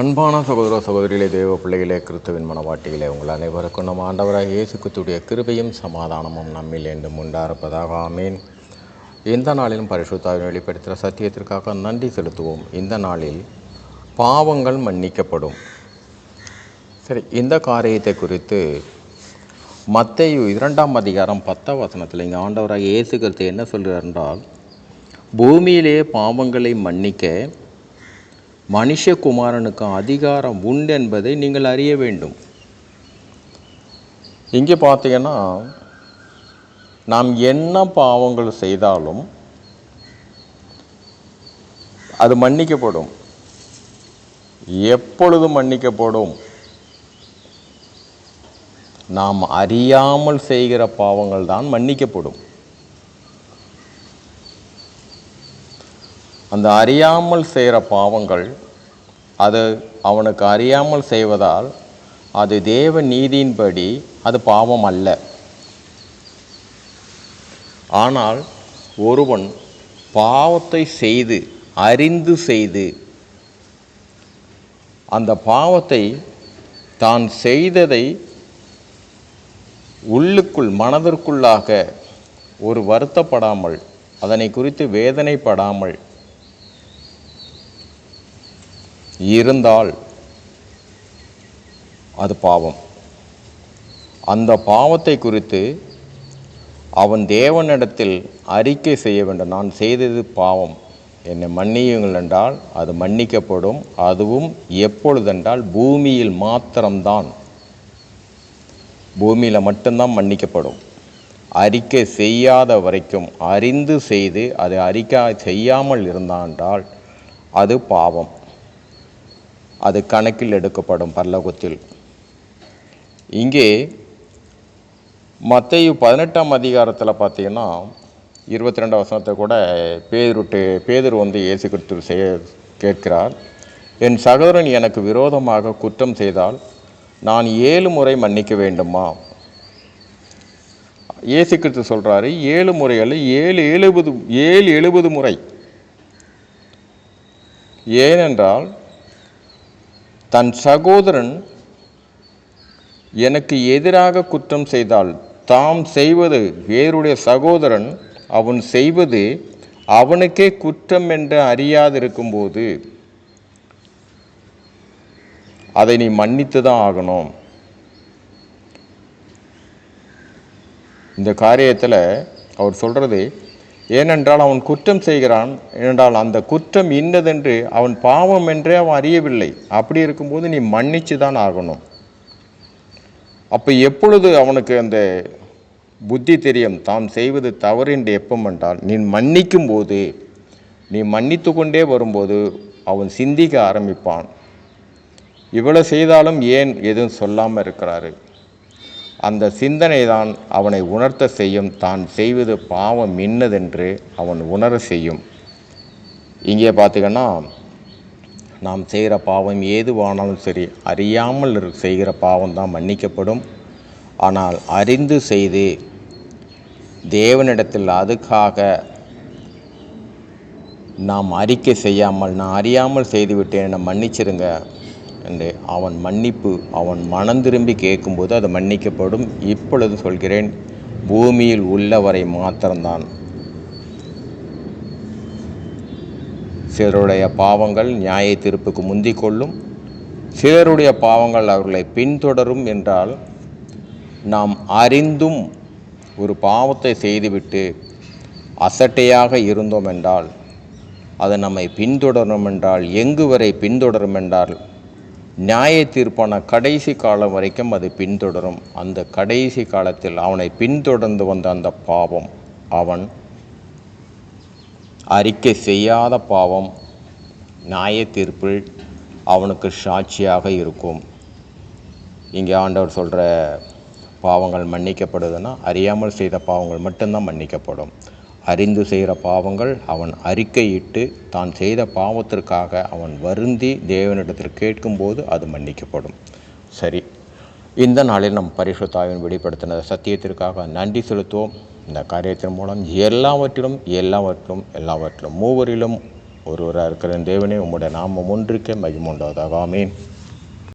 அன்பான சகோதர சகோதரிகளே தேவ பிள்ளைகளே கிறிஸ்துவின் மனவாட்டிகளே உங்கள் அனைவருக்கும் நம்ம ஆண்டவராக இயேசு கிறிஸ்துடைய கிருபையும் சமாதானமும் நம்மில் என்றும் உண்டாயிருப்பதாக ஆமேன். இந்த நாளிலும் பரிசுத்தாவின் வெளிப்படுத்துகிற சத்தியத்திற்காக நன்றி செலுத்துவோம். இந்த நாளில் பாவங்கள் மன்னிக்கப்படும். சரி இந்த காரியத்தை குறித்து மத்தையு இரண்டாம் அதிகாரம் பத்தாம் வசனத்தில் இங்கே ஆண்டவராக இயேசு கிறிஸ்து என்ன சொல்கிறார் என்றால் பூமியிலே பாவங்களை மன்னிக்க மனுஷகுமாரனுக்கு அதிகாரம் உண்டு என்பதை நீங்கள் அறிய வேண்டும். இங்கே பார்த்தீங்கன்னா நாம் என்ன பாவங்கள் செய்தாலும் அது மன்னிக்கப்படும். எப்பொழுது மன்னிக்கப்படும். நாம் அறியாமல் செய்கிற பாவங்கள் தான் மன்னிக்கப்படும். அந்த அறியாமல் செய்கிற பாவங்கள் அது அவனுக்கு அறியாமல் செய்வதால் அது தேவ நீதியின்படி அது பாவம் அல்ல. ஆனால் ஒருவன் பாவத்தை செய்து அறிந்து செய்து அந்த பாவத்தை தான் செய்ததை உள்ளுக்குள் மனதிற்குள்ளாக ஒரு வருத்தப்படாமல் அதனை குறித்து வேதனைப்படாமல் இருந்தால் அது பாவம். அந்த பாவத்தை குறித்து அவன் தேவனிடத்தில் அறிக்கை செய்ய வேண்டும். நான் செய்தது பாவம். என்னை மன்னியுங்கள் என்றால் அது மன்னிக்கப்படும். அதுவும் எப்பொழுதென்றால் பூமியில் மாத்திரம்தான். பூமியில் மட்டும்தான் மன்னிக்கப்படும். அறிக்கை செய்யாத வரைக்கும் அறிந்து செய்து அது அறிக்கை செய்யாமல் இருந்தால் அது பாவம். அது கணக்கில் எடுக்கப்படும் பரலோகத்தில். இங்கே மற்ற பதினெட்டாம் அதிகாரத்தில் பார்த்தீங்கன்னா இருபத்தி ரெண்டாம் வசனத்தை கூட பேதுருட்டு பேதர் வந்து இயேசு கிறிஸ்து செய்ய கேட்கிறார். என் சகோதரன் எனக்கு விரோதமாக குற்றம் செய்தால் நான் ஏழு முறை மன்னிக்க வேண்டுமா? இயேசு கிறிஸ்து சொல்கிறாரு ஏழு முறைகள் ஏழு எழுபது ஏழு எழுபது முறை. ஏனென்றால் தன் சகோதரன் எனக்கு எதிராக குற்றம் செய்தால் தாம் செய்வது வேறுடைய சகோதரன் அவன் செய்வது அவனுக்கே குற்றம் என்று அறியாதிருக்கும்போது அதை நீ மன்னித்து தான் ஆகணும். இந்த காரியத்தில் அவர் சொல்கிறது ஏனென்றால் அவன் குற்றம் செய்கிறான். என்றால் அந்த குற்றம் இன்னதென்று அவன் பாவம் என்றே அவன் அறியவில்லை. அப்படி இருக்கும்போது நீ மன்னிச்சு தான் ஆகணும். அப்போ எப்பொழுது அவனுக்கு அந்த புத்தி தெரியும்? தாம் செய்வது தவறு என்று எப்பம் என்றால் நீ மன்னிக்கும் போது நீ மன்னித்து கொண்டே வரும்போது அவன் சிந்திக்க ஆரம்பிப்பான். இவ்வளோ செய்தாலும் ஏன் எதுவும் சொல்லாமல் இருக்கிறாரு? அந்த சிந்தனை தான் அவனை உணர்த்த செய்யும். தான் செய்வது பாவம் இன்னதென்று அவன் உணர செய்யும். இங்கே பார்த்திங்கன்னா நாம் செய்கிற பாவம் ஏதுவானாலும் சரி அறியாமல் செய்கிற பாவம் தான் மன்னிக்கப்படும். ஆனால் அறிந்து செய்து தேவனிடத்தில் அதுக்காக நாம் அறிக்கை செய்யாமல் நான் அறியாமல் செய்துவிட்டேன் என்னை மன்னிச்சிருங்க. அவன் மன்னிப்பு அவன் மனம் திரும்பி கேட்கும்போது அது மன்னிக்கப்படும். இப்பொழுது சொல்கிறேன் பூமியில் உள்ளவரை மாத்திரம்தான். சிலருடைய பாவங்கள் நியாய தீர்ப்புக்கு முந்திக் கொள்ளும். சிலருடைய பாவங்கள் அவர்களை பின்தொடரும் என்றால் நாம் அறிந்தும் ஒரு பாவத்தை செய்துவிட்டு அசட்டையாக இருந்தோம் என்றால் அது நம்மை பின்தொடரும் என்றால் எங்கு வரை பின்தொடரும் என்றால் நியாய தீர்ப்பான கடைசி காலம் வரைக்கும் அது பின்தொடரும். அந்த கடைசி காலத்தில் அவனை பின்தொடர்ந்து வந்த அந்த பாவம் அவன் அறிக்கை செய்யாத பாவம் நியாய தீர்ப்பில் அவனுக்கு சாட்சியாக இருக்கும். இங்கே ஆண்டவர் சொல்கிற பாவங்கள் மன்னிக்கப்படுதுன்னா அறியாமல் செய்த பாவங்கள் மட்டும்தான் மன்னிக்கப்படும். அறிந்து செய்கிற பாவங்கள் அவன் அறிக்கையிட்டு தான் செய்த பாவத்திற்காக அவன் வருந்தி தேவனிடத்தில் கேட்கும்போது அது மன்னிக்கப்படும். சரி. இந்த நாளில் நம் பரிசுத்தாவின் வெளிப்படுத்தின சத்தியத்திற்காக நன்றி செலுத்துவோம். இந்த காரியத்தின் மூலம் எல்லாவற்றிலும் எல்லாவற்றிலும் எல்லாவற்றிலும் மூவரிலும் ஒருவராக இருக்கிற தேவனே உம்முடைய நாமம் ஒன்றுக்கே மகிமுண்டாவதாக ஆமீன்.